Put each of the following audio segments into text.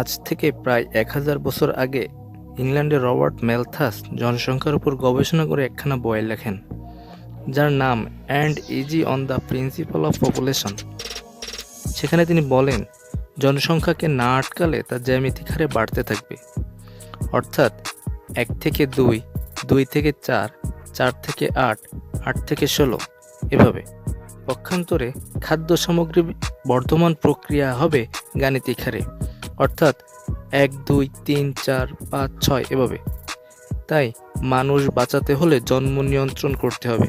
আজ থেকে প্রায় এক হাজার বছর আগে ইংল্যান্ডের রবার্ট মেলথাস জনসংখ্যার উপর গবেষণা করে একখানা বই লেখেন, যার নাম and essay on the principal of population সেখানে তিনি বলেন, জনসংখ্যাকে না আটকালে তা জ্যামিতিক হারে বাড়তে থাকবে। অর্থাৎ এক থেকে দুই দুই থেকে চার চার থেকে আট আট থেকে ষোলো, এভাবে। পক্ষান্তরে খাদ্য সামগ্রী বর্ধমান প্রক্রিয়া হবে গাণিতিক হারে। অর্থাৎ এক, দুই, তিন, চার, পাঁচ, ছয় এভাবে। তাই মানুষ বাঁচাতে হলে জন্ম নিয়ন্ত্রণ করতে হবে।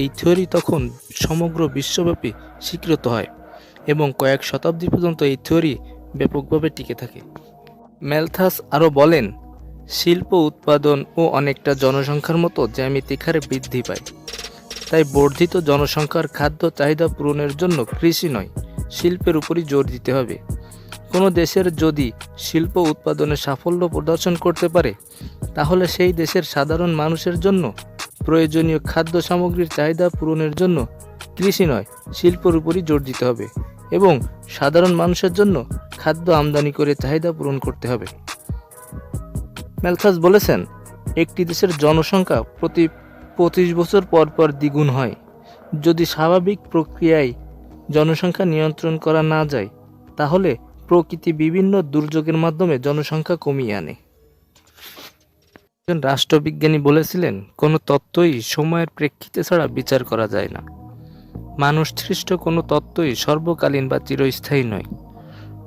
এই থিওরি তখন সমগ্র বিশ্বব্যাপী স্বীকৃত হয় এবং কয়েক শতাব্দী পর্যন্ত এই থিওরি ব্যাপকভাবে টিকে থাকে। ম্যালথাস আরও বলেন, শিল্প, উৎপাদন ও অনেকটা জনসংখ্যার মতো জ্যামিতিক হারে বৃদ্ধি পায়। তাই বর্ধিত জনসংখ্যার খাদ্য চাহিদা পূরণের জন্য কৃষি নয়, শিল্পের উপরই জোর দিতে হবে। কোনো দেশের যদি শিল্প উৎপাদনে সাফল্য প্রদর্শন করতে পারে, তাহলে সেই দেশের সাধারণ মানুষের জন্য প্রয়োজনীয় খাদ্য সামগ্রীর চাহিদা পূরণের জন্য কৃষি নয়, শিল্পর উপরই জোর দিতে হবে এবং সাধারণ মানুষের জন্য খাদ্য আমদানি করে চাহিদা পূরণ করতে হবে। ম্যালথাস বলেছেন, একটি দেশের জনসংখ্যা প্রতি পঁচিশ বছর পর পর দ্বিগুণ হয়। যদি স্বাভাবিক প্রক্রিয়ায় জনসংখ্যা নিয়ন্ত্রণ করা না যায়, তাহলে প্রকৃতি বিভিন্ন দুর্যোগের মাধ্যমে জনসংখ্যা কমিয়ে আনে। একজন রাষ্ট্রবিজ্ঞানী বলেছিলেন, কোনো তত্ত্বই সময়ের প্রেক্ষিতে ছাড়া বিচার করা যায় না। মানুষ সৃষ্ট কোনো তত্ত্বই সর্বকালীন বা চিরস্থায়ী নয়।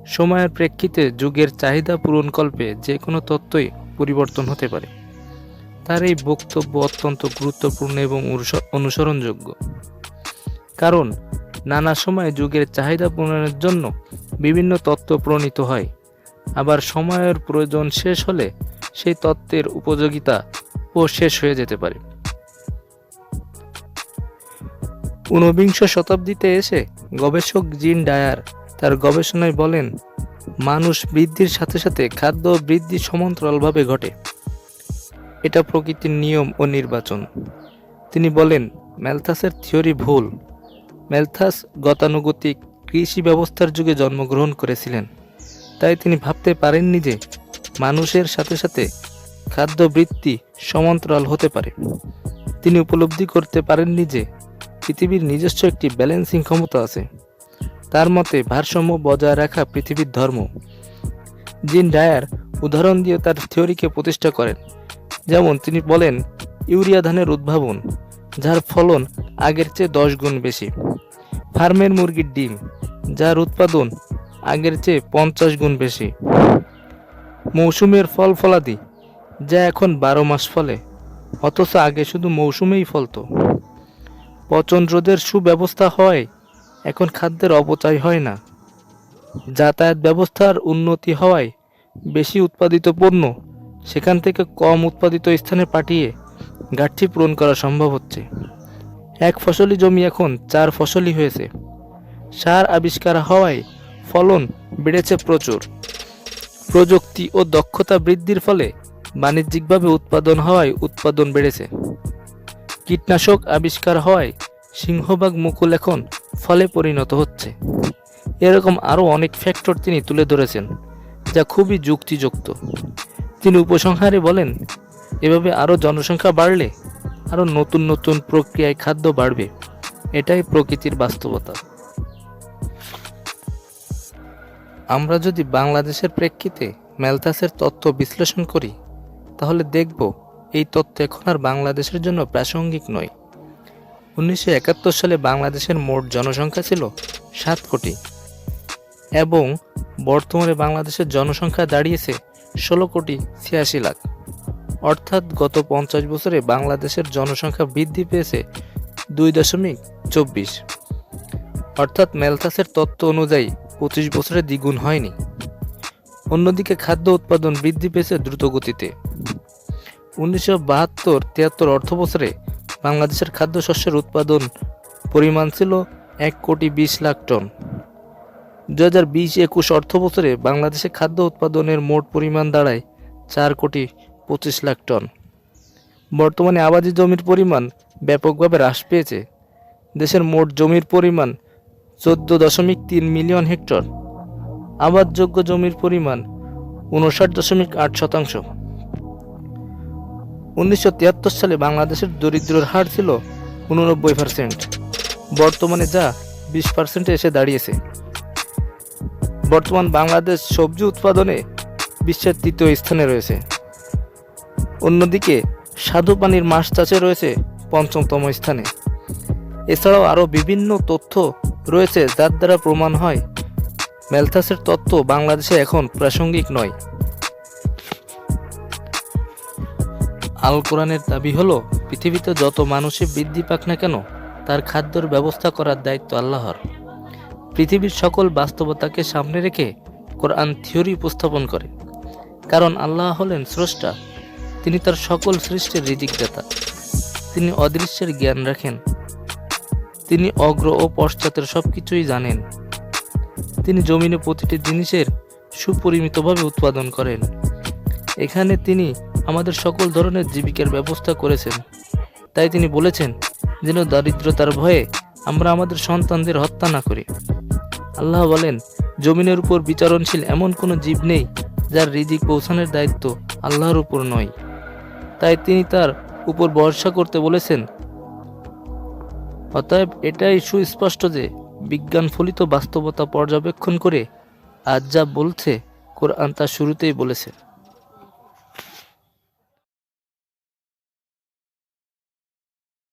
সময়ের প্রেক্ষিতে যুগের চাহিদা পূরণকল্পে যে কোনো তত্ত্বই পরিবর্তন হতে পারে। তার এই বক্তব্য অত্যন্ত গুরুত্বপূর্ণ এবং অনুস- অনুসরণযোগ্য। কারণ, নানা সময় যুগের চাহিদা পূরণের জন্য বিভিন্ন তত্ত্ব প্রণীত হয়। আবার সময়ের প্রয়োজন শেষ হলে সেই তত্ত্বের উপযোগিতা ও শেষ হয়ে যেতে পারে। ঊনবিংশ শতাব্দীতে এসে গবেষক জিন ডায়ার তার গবেষণায় বলেন, মানুষ বৃদ্ধির সাথে সাথে খাদ্য বৃদ্ধি সমান্তরালভাবে ঘটে। এটা প্রকৃতির নিয়ম ও নির্বাচন। তিনি বলেন ম্যালথাসের থিওরি ভুল। ম্যালথাস গতানুগতিক কৃষি ব্যবস্থার যুগে জন্মগ্রহণ করেছিলেন। তাই তিনি ভাবতে পারেননি যে মানুষের সাথে সাথে খাদ্য বৃত্তি সমান্তরাল হতে পারে। তিনি উপলব্ধি করতে পারেননি যে পৃথিবীর নিজস্ব একটি ব্যালেন্সিং ক্ষমতা আছে। তার মতে ভারসাম্য বজায় রাখা পৃথিবীর ধর্ম। জিন ডায়ার উদাহরণ দিয়ে তার থিওরিকে প্রতিষ্ঠা করেন। যেমন তিনি বলেন, ইউরিয়া ধানের উদ্ভাবন, যার ফলন আগের চেয়ে দশ গুণ বেশি। ফার্মের মুরগির ডিম যার উৎপাদন আগের চেয়ে পঞ্চাশ গুণ বেশি। মৌসুমের ফল ফলাদি, যা এখন বারো মাস ফলে, অথচ আগে শুধু মৌসুমেই ফলতো। পচন রোধের সুব্যবস্থা হয়, এখন খাদ্যের অপচয় হয় না। যাতায়াত ব্যবস্থার উন্নতি হওয়ায় বেশি উৎপাদিত পণ্য সেখান থেকে কম উৎপাদিত স্থানে পাঠিয়ে ঘাটতি পূরণ করা সম্ভব হচ্ছে। এক ফসলি জমি এখন চার ফসলি হয়েছে। সার আবিষ্কার হওয়ায় ফলন বেড়েছে প্রচুর। প্রযুক্তি ও দক্ষতা বৃদ্ধির ফলে বাণিজ্যিকভাবে উৎপাদন হওয়ায় উৎপাদন বেড়েছে। কীটনাশক আবিষ্কার হওয়ায় সিংহভাগ মুকুল এখন ফলে পরিণত হচ্ছে। এরকম আরও অনেক ফ্যাক্টর তিনি তুলে ধরেছেন, যা খুবই যুক্তিযুক্ত। তিনি উপসংহারে বলেন, এভাবে আরও জনসংখ্যা বাড়লে আরও নতুন নতুন প্রক্রিয়ায় খাদ্য বাড়বে। এটাই প্রকৃতির বাস্তবতা। আমরা যদি বাংলাদেশের প্রেক্ষিতে ম্যালথাসের তথ্য বিশ্লেষণ করি, তাহলে দেখব এই তথ্য এখন আর বাংলাদেশের জন্য প্রাসঙ্গিক নয়। উনিশশো সালে বাংলাদেশের মোট জনসংখ্যা ছিল সাত কোটি এবং বর্তমানে বাংলাদেশের জনসংখ্যা দাঁড়িয়েছে ষোলো কোটি ছিয়াশি লাখ। অর্থাৎ গত পঞ্চাশ বছরে বাংলাদেশের জনসংখ্যা বৃদ্ধি পেয়েছে দুই দশমিক চব্বিশ। অর্থাৎ ম্যালথাসের তত্ত্ব অনুযায়ী পঁচিশ বছরে দ্বিগুণ হয়নি। অন্যদিকে খাদ্য উৎপাদন বৃদ্ধি পেয়েছে দ্রুত গতিতে উনিশশো বাহাত্তর তিয়াত্তর অর্থ বছরে বাংলাদেশের খাদ্যশস্যের উৎপাদন পরিমাণ ছিল এক কোটি বিশ লাখ টন। দু হাজার বিশ একুশ অর্থ বছরে বাংলাদেশে খাদ্য উৎপাদনের মোট পরিমাণ দাঁড়ায় চার কোটি পঁচিশ লাখ টন। বর্তমানে আবাদি জমির পরিমাণ ব্যাপকভাবে হ্রাস পেয়েছে। দেশের মোট জমির পরিমাণ চোদ্দ দশমিক তিন মিলিয়ন হেক্টর। আবাদযোগ্য জমির পরিমাণ উনষাট দশমিক আট শতাংশ। উনিশশো তিয়াত্তর সালে বাংলাদেশের দরিদ্রর হার ছিল উননব্বই পার্সেন্ট বর্তমানে যা বিশ পার্সেন্টে এসে দাঁড়িয়েছে। বর্তমান বাংলাদেশ সবজি উৎপাদনে বিশ্বের তৃতীয় স্থানে রয়েছে। অন্যদিকে স্বাদু পানির মাছ চাষে রয়েছে পঞ্চমতম স্থানে। এছাড়াও আরও বিভিন্ন তথ্য রয়েছে, যার দ্বারা প্রমাণ হয়। ম্যালথাসের তত্ত্ব বাংলাদেশে এখন প্রাসঙ্গিক নয়। আল কোরআনের দাবি হলো, পৃথিবীতে যত মানুষই বৃদ্ধি পাক না কেন, তার খাদ্যর ব্যবস্থা করার দায়িত্ব আল্লাহর। পৃথিবীর সকল বাস্তবতাকে সামনে রেখে কোরআন থিওরি উপস্থাপন করে। কারণ আল্লাহ হলেন স্রষ্টা, তিনি তার সকল সৃষ্টির রিজিকদাতা তিনি অদৃশ্যের জ্ঞান রাখেন। তিনি অগ্র ও পশ্চাতের সব কিছুই জানেন। তিনি জমিনে প্রতিটি জিনিসের সুপরিমিতভাবে উৎপাদন করেন। এখানে তিনি আমাদের সকল ধরনের জীবিকার ব্যবস্থা করেছেন। তাই তিনি বলেছেন, যেন দারিদ্রতার ভয়ে আমরা আমাদের সন্তানদের হত্যা না করি। আল্লাহ বলেন, জমিনের উপর বিচারণশীল এমন কোনো জীব নেই, যার রিজিক পৌঁছানোর দায়িত্ব আল্লাহর উপর নয়। তাই তিনি তার উপর ভরসা করতে বলেছেন অতএব এটাই সুস্পষ্ট যে বিজ্ঞান ফলিত বাস্তবতা পর্যবেক্ষণ করে আজ যা বলছে, কোরআন তা শুরুতেই বলেছে।